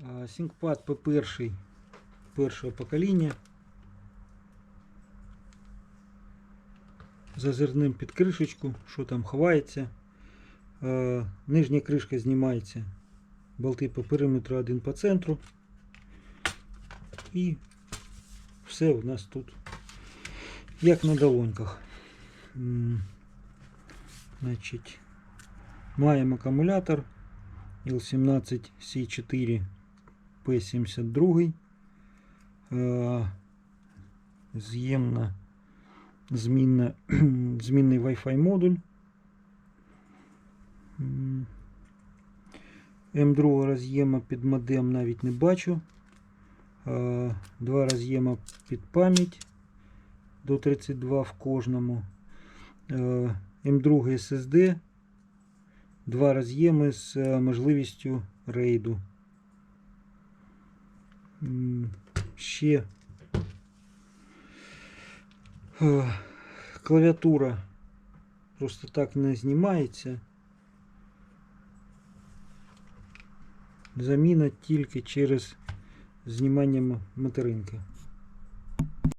ThinkPad P1 першого покоління. Зазирнем під кришечку, що там ховається. Нижня кришка знімається. Болти по периметру, один по центру. І все у нас тут як на долоньках. Значить, маємо акумулятор L17C4 P72. Е, З'ємна змінна, змінний Wi-Fi модуль. М, М2 роз'єма під модем навіть не бачу. Е, Два роз'єма під пам'ять до 32 в кожному. Е, М2 SSD. Два роз'єми з можливістю рейду. Ще е, клавіатура просто так не знімається. Заміна тільки через знімання материнки.